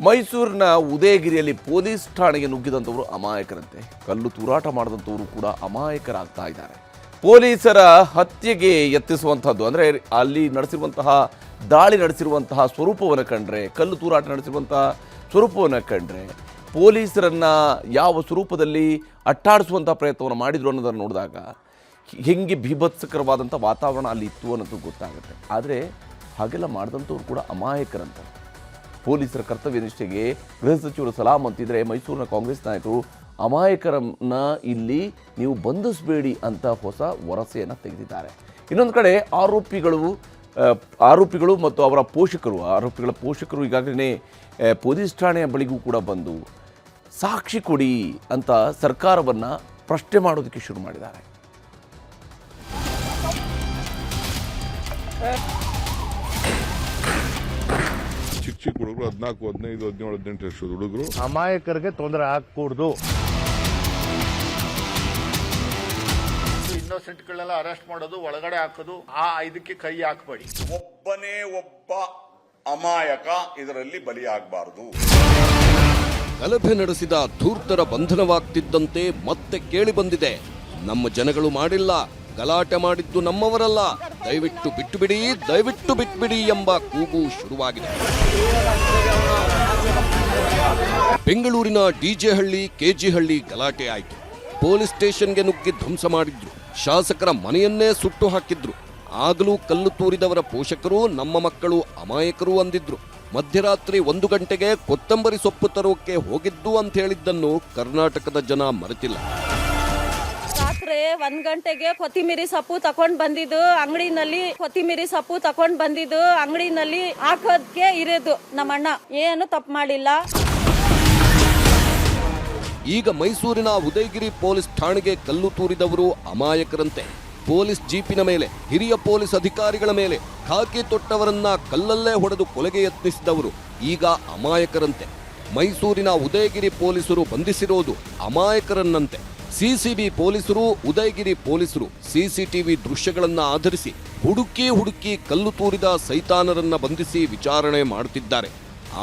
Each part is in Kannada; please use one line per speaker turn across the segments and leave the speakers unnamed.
ಮೈಸೂರಿನ ಉದಯಗಿರಿಯಲ್ಲಿ ಪೊಲೀಸ್ ಠಾಣೆಗೆ ನುಗ್ಗಿದಂಥವರು ಅಮಾಯಕರಂತೆ. ಕಲ್ಲು ತೂರಾಟ ಮಾಡಿದಂಥವರು ಕೂಡ ಅಮಾಯಕರಾಗ್ತಾ ಇದ್ದಾರೆ. ಪೊಲೀಸರ ಹತ್ಯೆಗೆ ಯತ್ನಿಸುವಂಥದ್ದು, ಅಂದರೆ ಅಲ್ಲಿ ನಡೆಸಿರುವಂತಹ, ದಾಳಿ ನಡೆಸಿರುವಂತಹ ಸ್ವರೂಪವನ್ನು ಕಂಡ್ರೆ, ಕಲ್ಲು ತೂರಾಟ ನಡೆಸಿರುವಂತಹ ಸ್ವರೂಪವನ್ನು ಕಂಡ್ರೆ, ಪೊಲೀಸರನ್ನು ಯಾವ ಸ್ವರೂಪದಲ್ಲಿ ಅಟ್ಟಾಡಿಸುವಂಥ ಪ್ರಯತ್ನವನ್ನು ಮಾಡಿದ್ರು ಅನ್ನೋದನ್ನು ನೋಡಿದಾಗ, ಹೆಂಗೆ ಭೀಭತ್ಸಕರವಾದಂಥ ವಾತಾವರಣ ಅಲ್ಲಿ ಇತ್ತು ಅನ್ನೋದು ಗೊತ್ತಾಗುತ್ತೆ. ಆದರೆ, ಹಾಗೆಲ್ಲ ಮಾಡಿದಂಥವ್ರು ಕೂಡ ಅಮಾಯಕರಂತ. ಪೊಲೀಸರ ಕರ್ತವ್ಯ ನಿಷ್ಠೆಗೆ ಗೃಹ ಸಚಿವರು ಸಲಾಂ ಅಂತಿದ್ರೆ ಮೈಸೂರಿನ ಕಾಂಗ್ರೆಸ್ ನಾಯಕರು ಅಮಾಯಕರನ್ನ ಇಲ್ಲಿ ನೀವು ಬಂಧಿಸಬೇಡಿ ಅಂತ ಹೊಸ ವರಸೆಯನ್ನು ತೆಗೆದಿದ್ದಾರೆ. ಇನ್ನೊಂದು ಕಡೆ ಆರೋಪಿಗಳು ಆರೋಪಿಗಳು ಮತ್ತು ಅವರ ಪೋಷಕರು, ಆರೋಪಿಗಳ ಪೋಷಕರು ಈಗಾಗಲೇ ಪೊಲೀಸ್ ಠಾಣೆಯ ಬಳಿಗೂ ಕೂಡ ಬಂದು ಸಾಕ್ಷಿ ಕೊಡಿ ಅಂತ ಸರ್ಕಾರವನ್ನು ಪ್ರಶ್ನೆ ಮಾಡೋದಕ್ಕೆ ಶುರು ಮಾಡಿದ್ದಾರೆ.
ಚಿಕ್ಕ ಹುಡುಗರು ಹದಿನಾಲ್ಕು ಹದಿನೈದು ಹದಿನೇಳು ಹದಿನೆಂಟು ವರ್ಷದ ಹುಡುಗರು.
ಅಮಾಯಕರಿಗೆ ತೊಂದರೆ ಆಗಕೂಡ್ದು.
ಇನ್ನೋಸೆಂಟ್ಗಳನ್ನೆಲ್ಲ ಅರೆಸ್ಟ್ ಮಾಡೋದು ಒಳಗಡೆ ಹಾಕೋದು ಆ ಇದಕ್ಕೆ ಕೈ ಹಾಕಬೇಡಿ.
ಒಬ್ಬನೇ ಒಬ್ಬ ಅಮಾಯಕ ಇದರಲ್ಲಿ ಬಲಿಯಾಗಬಾರದು.
ಗಲಭೆ ನಡೆಸಿದ ಧೂರ್ತರ ಬಂಧನವಾಗ್ತಿದ್ದಂತೆ ಮತ್ತೆ ಕೇಳಿ ಬಂದಿದೆ. ನಮ್ಮ ಜನಗಳು ಮಾಡಿಲ್ಲ ಗಲಾಟೆ ಮಾಡಿದ್ದು ನಮ್ಮವರಲ್ಲ. ದಯವಿಟ್ಟು ಬಿಟ್ಟುಬಿಡಿ, ದಯವಿಟ್ಟು ಬಿಟ್ಬಿಡಿ ಎಂಬ ಕೂಗು ಶುರುವಾಗಿದೆ. ಬೆಂಗಳೂರಿನ ಡಿಜೆ ಹಳ್ಳಿ ಕೆಜಿ ಹಳ್ಳಿ ಗಲಾಟೆ ಆಯಿತು. ಪೊಲೀಸ್ ಸ್ಟೇಷನ್ಗೆ ನುಗ್ಗಿ ಧ್ವಂಸ ಮಾಡಿದ್ರು. ಶಾಸಕರ ಮನೆಯನ್ನೇ ಸುಟ್ಟು ಹಾಕಿದ್ರು. ಆಗಲೂ ಕಲ್ಲು ತೂರಿದವರ ಪೋಷಕರು ನಮ್ಮ ಮಕ್ಕಳು ಅಮಾಯಕರು ಅಂದಿದ್ರು. ಮಧ್ಯರಾತ್ರಿ ಒಂದು ಗಂಟೆಗೆ ಕೊತ್ತಂಬರಿ ಸೊಪ್ಪು ತರೋಕೆ ಹೋಗಿದ್ದು ಅಂತ ಹೇಳಿದ್ದನ್ನು ಕರ್ನಾಟಕದ ಜನ ಮರೆತಿಲ್ಲ.
ಒಂದ್ ಗಂಟೆಗೆ ಕೊತ್ತಿಮಿರಿ ಸೊಪ್ಪು ತಕೊಂಡ್ ಬಂದಿದ್ದು, ಅಂಗಡಿನಲ್ಲಿ ಕೊತ್ತಿಮಿರಿ ಸೊಪ್ಪು ತಕೊಂಡ್ ಬಂದಿದ್ದು, ಅಂಗಡಿನಲ್ಲಿ ಹಾಕೋದಕ್ಕೆ ಇರೋದು ನಮ್ಮಣ್ಣ. ಏನು ತಪ್ಪು ಮಾಡಿಲ್ಲ.
ಈಗ ಮೈಸೂರಿನ ಉದಯಗಿರಿ ಪೊಲೀಸ್ ಠಾಣೆಗೆ ಕಲ್ಲು ತೂರಿದವರು ಅಮಾಯಕರಂತೆ. ಪೊಲೀಸ್ ಜೀಪಿನ ಮೇಲೆ, ಹಿರಿಯ ಪೊಲೀಸ್ ಅಧಿಕಾರಿಗಳ ಮೇಲೆ ಖಾಕಿ ತೊಟ್ಟವರನ್ನ ಕಲ್ಲಲ್ಲೇ ಹೊಡೆದು ಕೊಲೆಗೆ ಯತ್ನಿಸಿದವರು ಈಗ ಅಮಾಯಕರಂತೆ. ಮೈಸೂರಿನ ಉದಯಗಿರಿ ಪೊಲೀಸರು ಬಂಧಿಸಿರೋದು ಅಮಾಯಕರನ್ನಂತೆ. ಸಿಸಿಬಿ ಪೊಲೀಸರು, ಉದಯಗಿರಿ ಪೊಲೀಸರು ಸಿಸಿಟಿವಿ ದೃಶ್ಯಗಳನ್ನು ಆಧರಿಸಿ ಹುಡುಕಿ ಹುಡುಕಿ ಕಲ್ಲು ತೂರಿದ ಸೈತಾನರನ್ನ ಬಂಧಿಸಿ ವಿಚಾರಣೆ ಮಾಡುತ್ತಿದ್ದಾರೆ.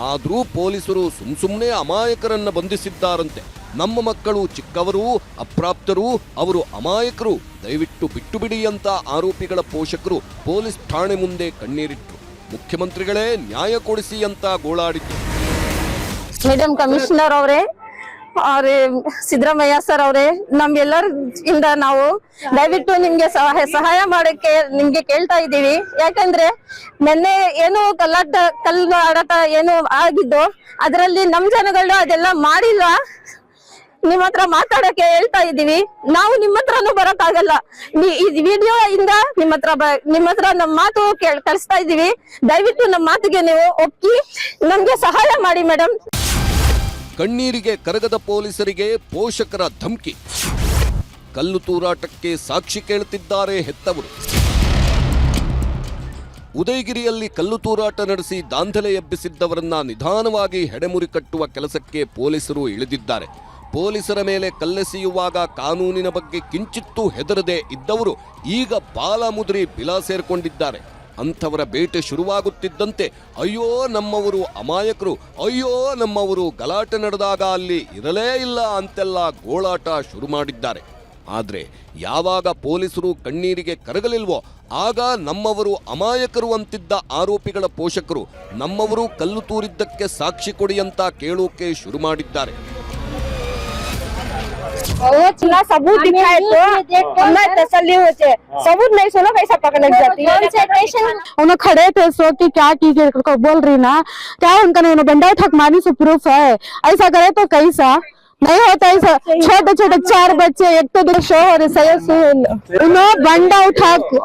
ಆದರೂ ಪೊಲೀಸರು ಸುಮ್ ಸುಮ್ಮನೆ ಅಮಾಯಕರನ್ನ ಬಂಧಿಸಿದ್ದಾರಂತೆ. ನಮ್ಮ ಮಕ್ಕಳು ಚಿಕ್ಕವರು, ಅಪ್ರಾಪ್ತರು, ಅವರು ಅಮಾಯಕರು, ದಯವಿಟ್ಟು ಬಿಟ್ಟು ಬಿಡಿ ಅಂತ ಆರೋಪಿಗಳ ಪೋಷಕರು ಪೊಲೀಸ್ ಠಾಣೆ ಮುಂದೆ ಕಣ್ಣೀರಿಟ್ಟರು ಮುಖ್ಯಮಂತ್ರಿಗಳೇ ನ್ಯಾಯ ಕೊಡಿಸಿ ಅಂತ ಗೋಳಾಡಿದ್ರು.
ಮೇಡಮ್ ಕಮಿಷನರ್ ಅವರೇ ಅವ್ರೆ, ಸಿದ್ದರಾಮಯ್ಯ ಸರ್ ಅವರೇ, ನಮ್ಗೆಲ್ಲರ ಇಂದ ನಾವು ದಯವಿಟ್ಟು ನಿಮ್ಗೆ ಸಹಾಯ ಸಹಾಯ ಮಾಡಕ್ಕೆ ನಿಮ್ಗೆ ಕೇಳ್ತಾ ಇದ್ದೀವಿ. ಯಾಕಂದ್ರೆ ನಿನ್ನೆ ಏನು ಕಲ್ಲಾಟ, ಕಲ್ಲು ಆಡಾಟ ಏನು ಆಗಿದ್ದು, ಅದರಲ್ಲಿ ನಮ್ ಜನಗಳು ಅದೆಲ್ಲ ಮಾಡಿಲ್ಲ. ನಿಮ್ ಹತ್ರ ಮಾತಾಡಕ್ಕೆ ಹೇಳ್ತಾ ಇದೀವಿ ನಾವು ನಿಮ್ಮ ಹತ್ರನೂ ಬರಕ್ಕಾಗಲ್ಲ. ನೀ- ಈ ವಿಡಿಯೋ ಇಂದ ನಿಮ್ ಹತ್ರ ಬ- ನಿಮ್ ಹತ್ರ ನಮ್ ಮಾತು ಕೇಳ್, ಕಳಿಸ್ತಾ ಇದೀವಿ ದಯವಿಟ್ಟು ನಮ್ ಮಾತಿಗೆ ನೀವು ಒಪ್ಪಿ, ನಮ್ಗೆ ಸಹಾಯ ಮಾಡಿ ಮೇಡಮ್
ಕಣ್ಣೀರಿಗೆ ಕರಗದ ಪೊಲೀಸರಿಗೆ ಪೋಷಕರ ಧಮಕಿ. ಕಲ್ಲು ತೂರಾಟಕ್ಕೆ ಸಾಕ್ಷಿ ಕೇಳುತ್ತಿದ್ದಾರೆ ಹೆತ್ತವರು. ಉದಯಗಿರಿಯಲ್ಲಿ ಕಲ್ಲು ತೂರಾಟ ನಡೆಸಿ ದಾಂಧಲೆ ಎಬ್ಬಿಸಿದ್ದವರನ್ನ ನಿಧಾನವಾಗಿ ಹೆಡೆಮುರಿ ಕಟ್ಟುವ ಕೆಲಸಕ್ಕೆ ಪೊಲೀಸರು ಇಳಿದಿದ್ದಾರೆ. ಪೊಲೀಸರ ಮೇಲೆ ಕಲ್ಲೆಸೆಯುವಾಗ ಕಾನೂನಿನ ಬಗ್ಗೆ ಕಿಂಚಿತ್ತೂ ಹೆದರದೆ ಇದ್ದವರು ಈಗ ಬಾಲ ಮುದುರಿ ಬಿಲ ಸೇರ್ಕೊಂಡಿದ್ದಾರೆ. ಅಂಥವರ ಬೇಟೆ ಶುರುವಾಗುತ್ತಿದ್ದಂತೆ, ಅಯ್ಯೋ ನಮ್ಮವರು ಅಮಾಯಕರು, ಅಯ್ಯೋ ನಮ್ಮವರು ಗಲಾಟೆ ನಡೆದಾಗ ಅಲ್ಲಿ ಇರಲೇ ಇಲ್ಲ ಅಂತೆಲ್ಲ ಗೋಳಾಟ ಶುರು ಮಾಡಿದ್ದಾರೆ. ಆದರೆ ಯಾವಾಗ ಪೊಲೀಸರು ಕಣ್ಣೀರಿಗೆ ಕರಗಲಿಲ್ವೋ, ಆಗ ನಮ್ಮವರು ಅಮಾಯಕರು ಅಂತಿದ್ದ ಆರೋಪಿಗಳ ಪೋಷಕರು ನಮ್ಮವರು ಕಲ್ಲು ತೂರಿದ್ದಕ್ಕೆ ಸಾಕ್ಷಿ ಕೊಡಿ ಅಂತ ಕೇಳೋಕೆ ಶುರು ಮಾಡಿದ್ದಾರೆ.
वो चला सबूत दिखाए तो हमें तसल्ली होते सबूत नहीं सुनो कैसा पकड़ लग जाती है
उन्हें खड़े थे सो की क्या की को बोल रही ना क्या उनका नहीं बंडा ठकमानी से प्रूफ है ऐसा करे तो कैसा नहीं होता ऐसा छोटे छोटे चार बच्चे एक तो दो शोहर है, सैयद सुहेल उन्हें बंडा उठा को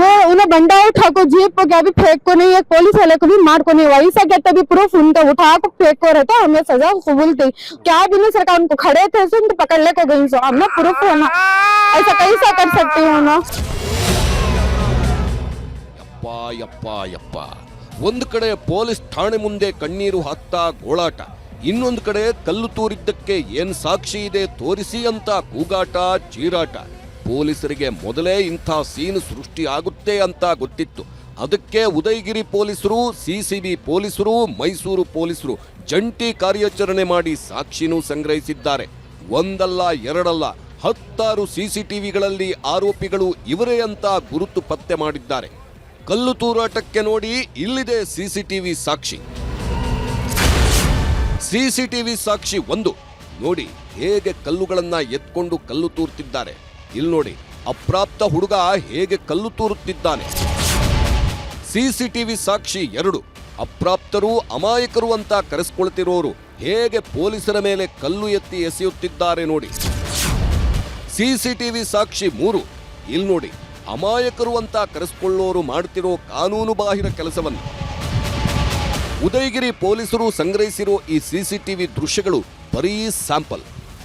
वो उन्हें बंडा उठा को जीप को क्या भी फेंक को नहीं एक पुलिस वाले को भी मार को नहीं वैसा कहते भी प्रूफ उनका उठा को फेंक को रहता हमें सजा कबूल थी क्या भी नहीं सरकार उनको खड़े थे सो उनको पकड़ ले को गई सो हमने प्रूफ होना ऐसा कैसा कर सकती हूँ ना
ಯಪ್ಪ ಯಪ್ಪ ಯಪ್ಪ ಒಂದು ಕಡೆ ಪೊಲೀಸ್ ಠಾಣೆ ಮುಂದೆ ಕಣ್ಣೀರು ಹಾಕ್ತಾ ಗೋಳಾಟ ಇನ್ನೊಂದು ಕಡೆ ಕಲ್ಲು ತೂರಿದ್ದಕ್ಕೆ ಏನ್ ಸಾಕ್ಷಿ ಇದೆ ತೋರಿಸಿ ಅಂತ ಕೂಗಾಟ, ಚೀರಾಟ. ಪೊಲೀಸರಿಗೆ ಮೊದಲೇ ಇಂಥ ಸೀನ್ ಸೃಷ್ಟಿ ಆಗುತ್ತೆ ಅಂತ ಗೊತ್ತಿತ್ತು. ಅದಕ್ಕೆ ಉದಯಗಿರಿ ಪೊಲೀಸರು, ಸಿಸಿಬಿ ಪೊಲೀಸರು, ಮೈಸೂರು ಪೊಲೀಸರು ಜಂಟಿ ಕಾರ್ಯಾಚರಣೆ ಮಾಡಿ ಸಾಕ್ಷಿನೂ ಸಂಗ್ರಹಿಸಿದ್ದಾರೆ. ಒಂದಲ್ಲ, ಎರಡಲ್ಲ, ಹತ್ತಾರು ಸಿಸಿಟಿವಿಗಳಲ್ಲಿ ಆರೋಪಿಗಳು ಇವರೇ ಅಂತ ಗುರುತು ಪತ್ತೆ ಮಾಡಿದ್ದಾರೆ. ಕಲ್ಲು ತೂರಾಟಕ್ಕೆ ನೋಡಿ ಇಲ್ಲಿದೆ ಸಿಸಿಟಿವಿ ಸಾಕ್ಷಿ. ಸಿಸಿಟಿವಿ ಸಾಕ್ಷಿ ಒಂದು. ನೋಡಿ ಹೇಗೆ ಕಲ್ಲುಗಳನ್ನ ಎತ್ಕೊಂಡು ಕಲ್ಲು ತೂರ್ತಿದ್ದಾರೆ. ಇಲ್ಲಿ ನೋಡಿ, ಅಪ್ರಾಪ್ತ ಹುಡುಗ ಹೇಗೆ ಕಲ್ಲು ತೂರುತ್ತಿದ್ದಾನೆ. ಸಿಸಿಟಿವಿ ಸಾಕ್ಷಿ ಎರಡು. ಅಪ್ರಾಪ್ತರು ಅಮಾಯಕರು ಅಂತ ಕರೆಸ್ಕೊಳ್ತಿರೋರು ಹೇಗೆ ಪೊಲೀಸರ ಮೇಲೆ ಕಲ್ಲು ಎತ್ತಿ ಎಸೆಯುತ್ತಿದ್ದಾರೆ ನೋಡಿ. ಸಿಸಿಟಿವಿ ಸಾಕ್ಷಿ ಮೂರು. ಇಲ್ಲಿ ನೋಡಿ, ಅಮಾಯಕರು ಅಂತ ಕರೆಸ್ಕೊಳ್ಳೋರು ಮಾಡ್ತಿರೋ ಕಾನೂನು ಬಾಹಿರ ಕೆಲಸವನ್ನು. ಉದಯಗಿರಿ ಪೊಲೀಸರು ಸಂಗ್ರಹಿಸಿರೋ ಈ ಸಿಸಿಟಿವಿ ದೃಶ್ಯಗಳು ಬರೀ ಸ್ಯಾಂಪಲ್.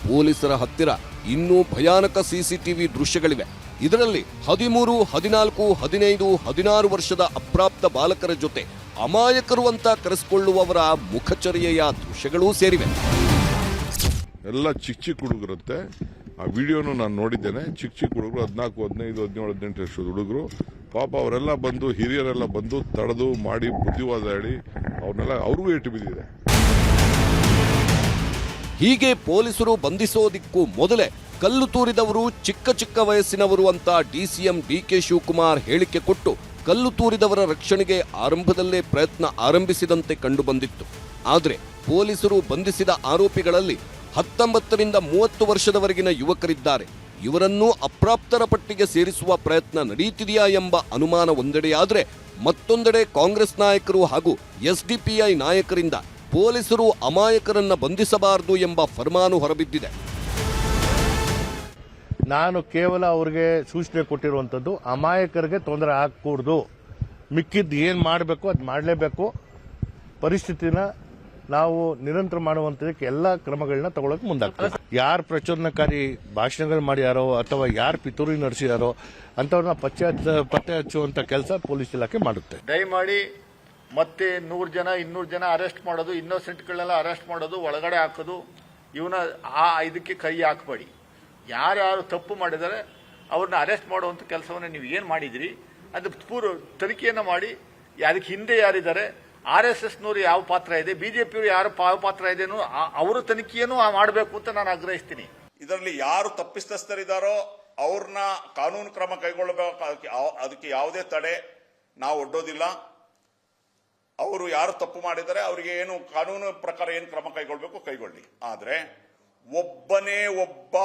ಪೊಲೀಸರ ಹತ್ತಿರ ಇನ್ನೂ ಭಯಾನಕ ಸಿಸಿಟಿವಿ ದೃಶ್ಯಗಳಿವೆ. ಇದರಲ್ಲಿ ಹದಿಮೂರು, ಹದಿನಾಲ್ಕು, ಹದಿನೈದು, ಹದಿನಾರು ವರ್ಷದ ಅಪ್ರಾಪ್ತ ಬಾಲಕರ ಜೊತೆ ಅಮಾಯಕರು ಅಂತ ಕರೆಸಿಕೊಳ್ಳುವವರ ಮುಖಚರ್ಯೆಯ ದೃಶ್ಯಗಳೂ ಸೇರಿವೆ.
ಎಲ್ಲ ಚಿಕ್ಕ ಚಿಕ್ಕ ಹುಡುಗರಂತೆ. ಆ ವಿಡಿಯೋನು ನಾನು ನೋಡಿದ್ದೇನೆ. ಚಿಕ್ಕ ಚಿಕ್ಕ ಹುಡುಗರು, ಹದಿನಾಲ್ಕು, ಹದಿನೈದು, ಹದಿನೇಳು, ಹದಿನೆಂಟು ವರ್ಷದ ಹುಡುಗರು. ಪಾಪ ಅವರೆಲ್ಲ ಬಂದು, ಹಿರಿಯರೆಲ್ಲ ಬಂದು ತಡೆದು ಮಾಡಿ ಬುದ್ಧಿವಾದ ಹೇಳಿ ಅವ್ರನ್ನೆಲ್ಲ ಅವ್ರಿಗೂ ಏಟು ಬಿದ್ದಿದೆ.
ಹೀಗೆ ಪೊಲೀಸರು ಬಂಧಿಸೋದಿಕ್ಕೂ ಮೊದಲೇ ಕಲ್ಲು ತೂರಿದವರು ಚಿಕ್ಕ ಚಿಕ್ಕ ವಯಸ್ಸಿನವರು ಅಂತ ಡಿಸಿಎಂ ಡಿಕೆ ಶಿವಕುಮಾರ್ ಹೇಳಿಕೆ ಕೊಟ್ಟು ಕಲ್ಲು ತೂರಿದವರ ರಕ್ಷಣೆಗೆ ಆರಂಭದಲ್ಲೇ ಪ್ರಯತ್ನ ಆರಂಭಿಸಿದಂತೆ ಕಂಡುಬಂದಿತ್ತು. ಆದರೆ ಪೊಲೀಸರು ಬಂಧಿಸಿದ ಆರೋಪಿಗಳಲ್ಲಿ ಹತ್ತೊಂಬತ್ತರಿಂದ ಮೂವತ್ತು ವರ್ಷದವರೆಗಿನ ಯುವಕರಿದ್ದಾರೆ. ಇವರನ್ನು ಅಪ್ರಾಪ್ತರ ಪಟ್ಟಿಗೆ ಸೇರಿಸುವ ಪ್ರಯತ್ನ ನಡೆಯುತ್ತಿದೆಯಾ ಎಂಬ ಅನುಮಾನ ಒಂದೆಡೆಯಾದರೆ ಮತ್ತೊಂದೆಡೆ ಕಾಂಗ್ರೆಸ್ ನಾಯಕರು ಹಾಗೂ ಎಸ್ಡಿಪಿಐ ನಾಯಕರಿಂದ ಪೊಲೀಸರು ಅಮಾಯಕರನ್ನು ಬಂಧಿಸಬಾರದು ಎಂಬ ಫರ್ಮಾನು ಹೊರಬಿದ್ದಿದೆ.
ನಾನು ಕೇವಲ ಅವ್ರಿಗೆ ಸೂಚನೆ ಕೊಟ್ಟಿರುವಂಥದ್ದು, ಅಮಾಯಕರಿಗೆ ತೊಂದರೆ ಆಗಕೂಡ್ದು. ಮಿಕ್ಕಿದ್ದು ಏನು ಮಾಡಬೇಕು, ಅದು ಮಾಡಲೇಬೇಕು. ಪರಿಸ್ಥಿತಿನ ನಾವು ನಿರಂತರ ಮಾಡುವಂತದಕ್ಕೆ ಎಲ್ಲ ಕ್ರಮಗಳನ್ನ ತಗೊಳಕ್ ಮುಂದಾಗ್ತದೆ. ಯಾರು ಪ್ರಚೋದನಕಾರಿ ಭಾಷಣಗಳು ಮಾಡ್ಯಾರೋ ಅಥವಾ ಯಾರು ಪಿತೂರಿ ನಡೆಸಿದಾರೋ ಅಂತವ್ರನ್ನ ಪತ್ತೆ ಪತ್ತೆ ಹಚ್ಚುವಂತ ಕೆಲಸ ಪೊಲೀಸ್ ಇಲಾಖೆ ಮಾಡುತ್ತೆ.
ದಯಮಾಡಿ ಮತ್ತೆ ನೂರು ಜನ, ಇನ್ನೂರು ಜನ ಅರೆಸ್ಟ್ ಮಾಡೋದು, ಇನ್ನೋಸೆಂಟ್ಗಳನ್ನೆಲ್ಲ ಅರೆಸ್ಟ್ ಮಾಡೋದು, ಒಳಗಡೆ ಹಾಕೋದು, ಇವನ ಆ ಇದಕ್ಕೆ ಕೈ ಹಾಕಬೇಡಿ. ಯಾರ್ಯಾರು ತಪ್ಪು ಮಾಡಿದರೆ ಅವ್ರನ್ನ ಅರೆಸ್ಟ್ ಮಾಡುವಂಥ ಕೆಲಸವನ್ನು ನೀವು ಏನು ಮಾಡಿದಿರಿ, ಅದು ಪೂರ್ವ ತನಿಖೆಯನ್ನು ಮಾಡಿ, ಅದಕ್ಕೆ ಹಿಂದೆ ಯಾರಿದ್ದಾರೆ ಆರ್ ಎಸ್ ಎಸ್ನವರು ಯಾವ ಪಾತ್ರ ಇದೆ ಬಿಜೆಪಿಯವರು ಯಾರು ಯಾವ ಪಾತ್ರ ಇದೆ ಅವರ ತನಿಖೆಯನ್ನು ಮಾಡಬೇಕು ಅಂತ ನಾನು ಆಗ್ರಹಿಸ್ತೀನಿ.
ಇದರಲ್ಲಿ ಯಾರು ತಪ್ಪಿಸ್ತಸ್ಥರಿದ್ದಾರೋ ಅವ್ರನ್ನ ಕಾನೂನು ಕ್ರಮ ಕೈಗೊಳ್ಳಬೇಕು, ಅದಕ್ಕೆ ಯಾವುದೇ ತಡೆ ನಾವು ಒಡ್ಡೋದಿಲ್ಲ. ಅವರು ಯಾರು ತಪ್ಪು ಮಾಡಿದರೆ ಅವರಿಗೆ ಏನು ಕಾನೂನು ಪ್ರಕಾರ ಏನು ಕ್ರಮ ಕೈಗೊಳ್ಳಬೇಕು ಕೈಗೊಳ್ಳಿ. ಆದರೆ ಒಬ್ಬನೇ ಒಬ್ಬ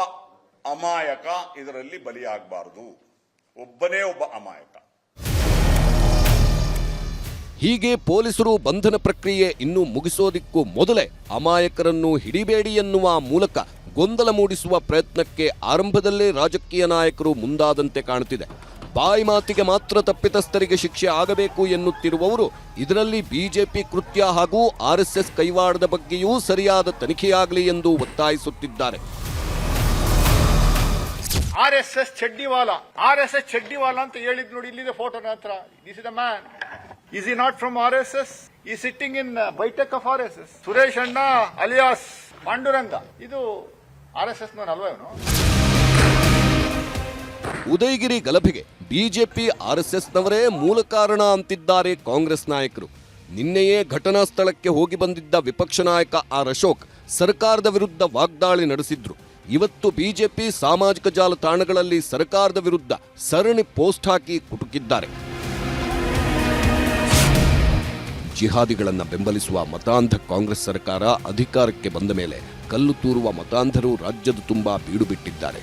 ಅಮಾಯಕ ಇದರಲ್ಲಿ ಬಲಿಯಾಗಬಾರದು. ಒಬ್ಬನೇ ಒಬ್ಬ ಅಮಾಯಕ.
ಹೀಗೆ ಪೊಲೀಸರು ಬಂಧನ ಪ್ರಕ್ರಿಯೆ ಇನ್ನೂ ಮುಗಿಸೋದಿಕ್ಕೂ ಮೊದಲೇ ಅಮಾಯಕರನ್ನು ಹಿಡಿಬೇಡಿ ಎನ್ನುವ ಮೂಲಕ ಗೊಂದಲ ಮೂಡಿಸುವ ಪ್ರಯತ್ನಕ್ಕೆ ಆರಂಭದಲ್ಲೇ ರಾಜಕೀಯ ನಾಯಕರು ಮುಂದಾದಂತೆ ಕಾಣುತ್ತಿದೆ. ಬಾಯಿ ಮಾತಿಗೆ ಮಾತ್ರ ತಪ್ಪಿತಸ್ಥರಿಗೆ ಶಿಕ್ಷೆ ಆಗಬೇಕು ಎನ್ನುತ್ತಿರುವವರು ಇದರಲ್ಲಿ ಬಿಜೆಪಿ ಕೃತ್ಯ ಹಾಗೂ ಆರ್ಎಸ್ಎಸ್ ಕೈವಾಡದ ಬಗ್ಗೆಯೂ ಸರಿಯಾದ ತನಿಖೆಯಾಗಲಿ ಎಂದು ಒತ್ತಾಯಿಸುತ್ತಿದ್ದಾರೆ.
ಆರ್ ಎಸ್ ಎಸ್ ಚಡ್ಡಿವಾಲ, ಆರ್ ಎಸ್ ಎಸ್ ಚಡ್ಡಿವಾಲ ಅಂತ ಹೇಳಿದ್ ನೋಡಿ ಇಲ್ಲಿದೆ ಫೋಟೋ ಹತ್ರ this is a man is he not from R S S he sitting in baithak of R S S Suresh ಅಣ್ಣ ಅಲಿಯಾಸ್ ಪಾಂಡುರಂಗ ಇದು ಆರ್ ಎಸ್ ಎಸ್ ಅಲ್ವಾ ಇವನು?
ಉದಯಗಿರಿ ಗಲಭೆಗೆ ಬಿಜೆಪಿ ಆರ್ಎಸ್ಎಸ್ನವರೇ ಮೂಲ ಕಾರಣ ಅಂತಿದ್ದಾರೆ ಕಾಂಗ್ರೆಸ್ ನಾಯಕರು. ನಿನ್ನೆಯೇ ಘಟನಾ ಸ್ಥಳಕ್ಕೆ ಹೋಗಿ ಬಂದಿದ್ದ ವಿಪಕ್ಷ ನಾಯಕ ಆರ್ ಅಶೋಕ್ ಸರ್ಕಾರದ ವಿರುದ್ಧ ವಾಗ್ದಾಳಿ ನಡೆಸಿದ್ರು. ಇವತ್ತು ಬಿಜೆಪಿ ಸಾಮಾಜಿಕ ಜಾಲತಾಣಗಳಲ್ಲಿ ಸರ್ಕಾರದ ವಿರುದ್ಧ ಸರಣಿ ಪೋಸ್ಟ್ ಹಾಕಿ ಕುಟುಕಿದ್ದಾರೆ. ಜಿಹಾದಿಗಳನ್ನ ಬೆಂಬಲಿಸುವ ಮತಾಂಧ ಕಾಂಗ್ರೆಸ್ ಸರ್ಕಾರ ಅಧಿಕಾರಕ್ಕೆ ಬಂದ ಮೇಲೆ ಕಲ್ಲು ತೂರುವ ಮತಾಂಧರು ರಾಜ್ಯದ ತುಂಬ ಬೀಡು ಬಿಟ್ಟಿದ್ದಾರೆ.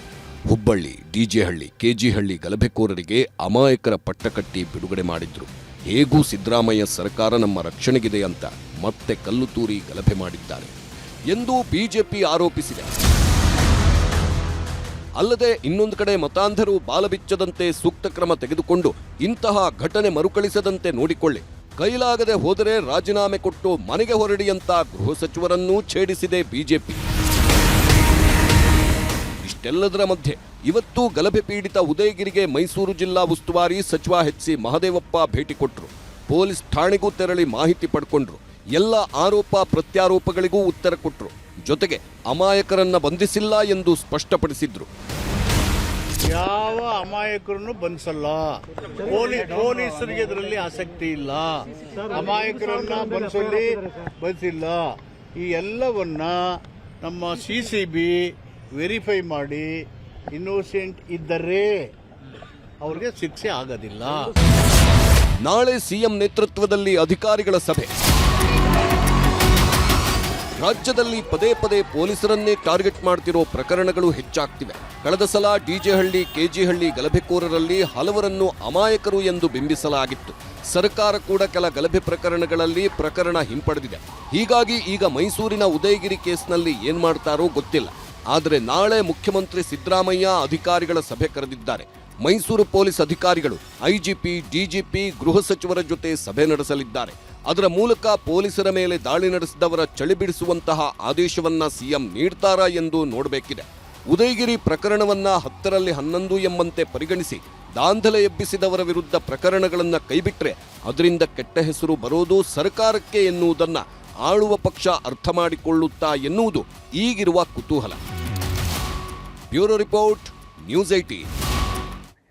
ಹುಬ್ಬಳ್ಳಿ, ಡಿಜೆಹಳ್ಳಿ, ಕೆಜಿಹಳ್ಳಿ ಗಲಭೆಕೋರರಿಗೆ ಅಮಾಯಕರ ಪಟ್ಟಕಟ್ಟಿ ಬಿಡುಗಡೆ ಮಾಡಿದ್ರು. ಹೇಗೂ ಸಿದ್ದರಾಮಯ್ಯ ಸರ್ಕಾರ ನಮ್ಮ ರಕ್ಷಣೆಗಿದೆ ಅಂತ ಮತ್ತೆ ಕಲ್ಲು ತೂರಿ ಗಲಭೆ ಮಾಡಿದ್ದಾರೆ. ಎಂದು ಬಿಜೆಪಿ ಆರೋಪಿಸಿದೆ. ಅಲ್ಲದೆ ಇನ್ನೊಂದು ಕಡೆ ಮತಾಂಧರು ಬಾಲಬಿಚ್ಚದಂತೆ ಸೂಕ್ತ ಕ್ರಮ ತೆಗೆದುಕೊಂಡು ಇಂತಹ ಘಟನೆ ಮರುಕಳಿಸದಂತೆ ನೋಡಿಕೊಳ್ಳಿ. ಕೈಲಾಗದೆ ಹೋದರೆ ರಾಜೀನಾಮೆ ಕೊಟ್ಟು ಮನೆಗೆ ಹೊರಡಿ ಅಂತ ಗೃಹ ಸಚಿವರನ್ನೂ ಛೇಡಿಸಿದೆ ಬಿಜೆಪಿ. ಇಷ್ಟೆಲ್ಲದರ ಮಧ್ಯೆ ಇವತ್ತು ಗಲಭೆ ಪೀಡಿತ ಉದಯಗಿರಿಗೆ ಮೈಸೂರು ಜಿಲ್ಲಾ ಉಸ್ತುವಾರಿ ಸಚಿವ ಎಚ್ ಸಿ ಮಹದೇವಪ್ಪ ಭೇಟಿ ಕೊಟ್ಟರು ಪೊಲೀಸ್ ಠಾಣೆಗೂ ತೆರಳಿ ಮಾಹಿತಿ ಪಡ್ಕೊಂಡ್ರು. ಎಲ್ಲ ಆರೋಪ ಪ್ರತ್ಯಾರೋಪಗಳಿಗೂ ಉತ್ತರ ಕೊಟ್ಟರು ಜೊತೆಗೆ ಅಮಾಯಕರನ್ನ ಬಂಧಿಸಿಲ್ಲ ಎಂದು ಸ್ಪಷ್ಟಪಡಿಸಿದ್ರು.
ಯಾವ ಅಮಾಯಕರನ್ನು ಬಂಧಿಸಲ್ಲ. ಪೊಲೀಸ್ ಪೊಲೀಸರಿಗೆ ಇದರಲ್ಲಿ ಆಸಕ್ತಿ ಇಲ್ಲ. ಅಮಾಯಕರನ್ನ ಬಂಧಿಸಲಿ, ಬಂಧಿಸಿಲ್ಲ.
ಈ ಎಲ್ಲವನ್ನ ನಮ್ಮ ಸಿ ಸಿ ಬಿ ವೆರಿಫೈ ಮಾಡಿ ಇನ್ನೋಸೆಂಟ್ ಇದ್ದರೆ ಅವ್ರಿಗೆ ಶಿಕ್ಷೆ ಆಗೋದಿಲ್ಲ.
ನಾಳೆ ಸಿಎಂ ನೇತೃತ್ವದಲ್ಲಿ ಅಧಿಕಾರಿಗಳ ಸಭೆ. ರಾಜ್ಯದಲ್ಲಿ ಪದೇ ಪದೇ ಪೊಲೀಸರನ್ನೇ ಟಾರ್ಗೆಟ್ ಮಾಡ್ತಿರೋ ಪ್ರಕರಣಗಳು ಹೆಚ್ಚಾಗ್ತಿವೆ. ಕಳೆದ ಸಲ ಡಿಜೆಹಳ್ಳಿ ಕೆಜಿಹಳ್ಳಿ ಗಲಭೆಕೋರರಲ್ಲಿ ಹಲವರನ್ನು ಅಮಾಯಕರು ಎಂದು ಬಿಂಬಿಸಲಾಗಿತ್ತು. ಸರ್ಕಾರ ಕೂಡ ಕೆಲ ಗಲಭೆ ಪ್ರಕರಣಗಳಲ್ಲಿ ಪ್ರಕರಣ ಹಿಂಪಡೆದಿದೆ. ಹೀಗಾಗಿ ಈಗ ಮೈಸೂರಿನ ಉದಯಗಿರಿ ಕೇಸ್ನಲ್ಲಿ ಏನ್ ಮಾಡ್ತಾರೋ ಗೊತ್ತಿಲ್ಲ. ಆದರೆ ನಾಳೆ ಮುಖ್ಯಮಂತ್ರಿ ಸಿದ್ದರಾಮಯ್ಯ ಅಧಿಕಾರಿಗಳ ಸಭೆ ಕರೆದಿದ್ದಾರೆ. ಮೈಸೂರು ಪೊಲೀಸ್ ಅಧಿಕಾರಿಗಳು ಐಜಿಪಿ ಡಿಜಿಪಿ ಗೃಹ ಸಚಿವರ ಜೊತೆ ಸಭೆ ನಡೆಸಲಿದ್ದಾರೆ. ಅದರ ಮೂಲಕ ಪೊಲೀಸರ ಮೇಲೆ ದಾಳಿ ನಡೆಸಿದವರ ಚಳಿ ಬಿಡಿಸುವಂತಹ ಆದೇಶವನ್ನ ಸಿಎಂ ನೀಡ್ತಾರಾ ಎಂದು ನೋಡಬೇಕಿದೆ. ಉದಯಗಿರಿ ಪ್ರಕರಣವನ್ನ ಹತ್ತರಲ್ಲಿ ಹನ್ನೊಂದು ಎಂಬಂತೆ ಪರಿಗಣಿಸಿ ದಾಂಧಲೆ ಎಬ್ಬಿಸಿದವರ ವಿರುದ್ಧ ಪ್ರಕರಣಗಳನ್ನು ಕೈಬಿಟ್ರೆ ಅದರಿಂದ ಕೆಟ್ಟ ಹೆಸರು ಬರೋದು ಸರ್ಕಾರಕ್ಕೆ ಎನ್ನುವುದನ್ನ ಆಳುವ ಪಕ್ಷ ಅರ್ಥ ಮಾಡಿಕೊಳ್ಳುತ್ತಾ ಎನ್ನುವುದು ಈಗಿರುವ ಕುತೂಹಲ. Bureau report, news IT